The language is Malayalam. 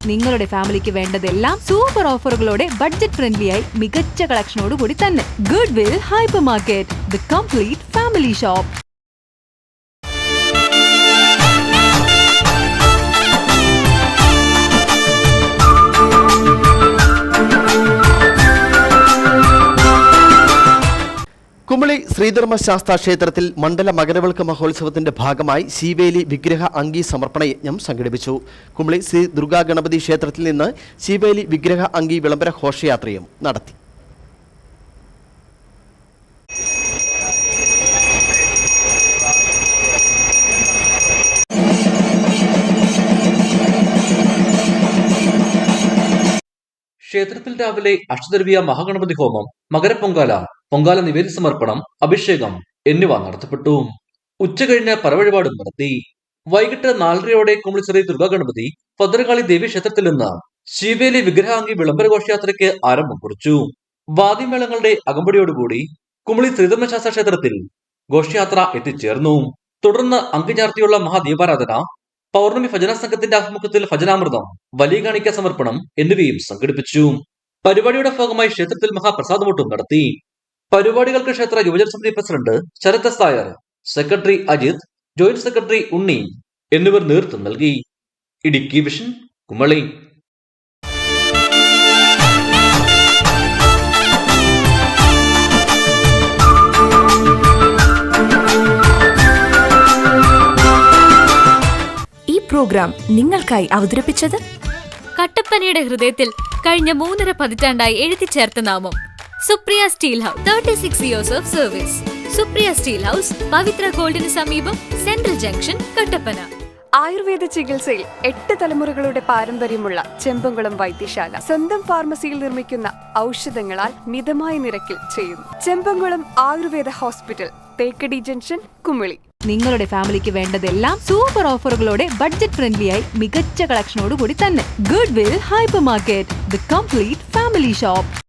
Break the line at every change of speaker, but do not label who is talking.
നിങ്ങളുടെ ഫാമിലിക്ക് വേണ്ടതെല്ലാം സൂപ്പർ ഓഫറുകളോടെ ബഡ്ജറ്റ് ഫ്രണ്ട്ലിയായി മികച്ച കളക്ഷനോടുകൂടി തന്നെ goodwill hypermarket the complete family shop.
Kumily Sreedharma Sasthra ക്ഷേത്രത്തിൽ മണ്ഡല മകരവിളക്ക് മഹോത്സവത്തിന്റെ ഭാഗമായി ശിവേലി വിഗ്രഹ അങ്കി സമർപ്പണ യജ്ഞം സംഘടിപ്പിച്ചു. കുമളി ശ്രീ ദുർഗാ ഗണപതി ക്ഷേത്രത്തിൽ നിന്ന് ശിവേലി വിഗ്രഹ അങ്കി വിളംബര ഘോഷയാത്രയും നടത്തി.
ക്ഷേത്രത്തിൽ രാവിലെ അഷ്ടദ്രവ്യ മഹാഗണപതി ഹോമം മകരപ്പൊങ്കാല പൊങ്കാല നിവേദ്യ സമർപ്പണം അഭിഷേകം എന്നിവ നടത്തപ്പെട്ടു. ഉച്ചകഴിഞ്ഞ് പരവഴിപാടും നടത്തി. വൈകിട്ട് നാലരയോടെ കുമളി ശ്രീ ദുർഗാഗണപതി ഭദ്രകാളി ദേവി ക്ഷേത്രത്തിൽ നിന്ന് ശിവേലി വിഗ്രഹാംഗി വിളംബര ഘോഷയാത്രയ്ക്ക് ആരംഭം കുറിച്ചു. വാദ്യമേളങ്ങളുടെ അകമ്പടിയോടുകൂടി കുമളി ശ്രീധർമ്മശാസ്ത്ര ക്ഷേത്രത്തിൽ ഘോഷയാത്ര എത്തിച്ചേർന്നു. തുടർന്ന് അങ്കചാർത്തിയുള്ള മഹാദീപാരാധന പൗർണമി ഭജന സംഘത്തിന്റെ ആഭിമുഖ്യത്തിൽ ഭജനാമൃതം വലിയ കാണിക്ക സമർപ്പണം എന്നിവയും സംഘടിപ്പിച്ചു. പരിപാടിയുടെ ഭാഗമായി ക്ഷേത്രത്തിൽ മഹാപ്രസാദമൂട്ടും നടത്തി. പരിപാടികൾക്ക് ക്ഷേത്ര യുവജന സമിതി president Sarath S Nair secretary Ajith joint secretary Unni എന്നിവർ നേതൃത്വം നൽകി. ഇടുക്കി വിഷൻ കുമളി.
ഈ പ്രോഗ്രാം നിങ്ങൾക്കായി അവതരിപ്പിച്ചത്
കട്ടപ്പനയുടെ ഹൃദയത്തിൽ കഴിഞ്ഞ മൂന്നര പതിറ്റാണ്ടായി എഴുതി ചേർത്ത നാമം. Supriya steel house thirty six years of service Supriya steel house Pavithra ഗോൾഡിന് സമീപം സെൻട്രൽ ജംഗ്ഷൻ കട്ടപ്പന.
ആയുർവേദ ചികിത്സയിൽ എട്ട് തലമുറകളുടെ പാരമ്പര്യമുള്ള ചെമ്പങ്കുളം വൈദ്യശാല സ്വന്തം ഫാർമസിയിൽ നിർമ്മിക്കുന്ന ഔഷധങ്ങളാൽ മിതമായ നിരക്കിൽ ചെയ്യുന്നു. Chembankulam Ayurveda hospital Thekkady junction Kumily.
നിങ്ങളുടെ ഫാമിലിക്ക് വേണ്ടതെല്ലാം സൂപ്പർ ഓഫറുകളോടെ ബഡ്ജറ്റ് ഫ്രണ്ട്ലി ആയി മികച്ച കളക്ഷനോടുകൂടി തന്നെ. Goodwill hypermarket the complete family shop.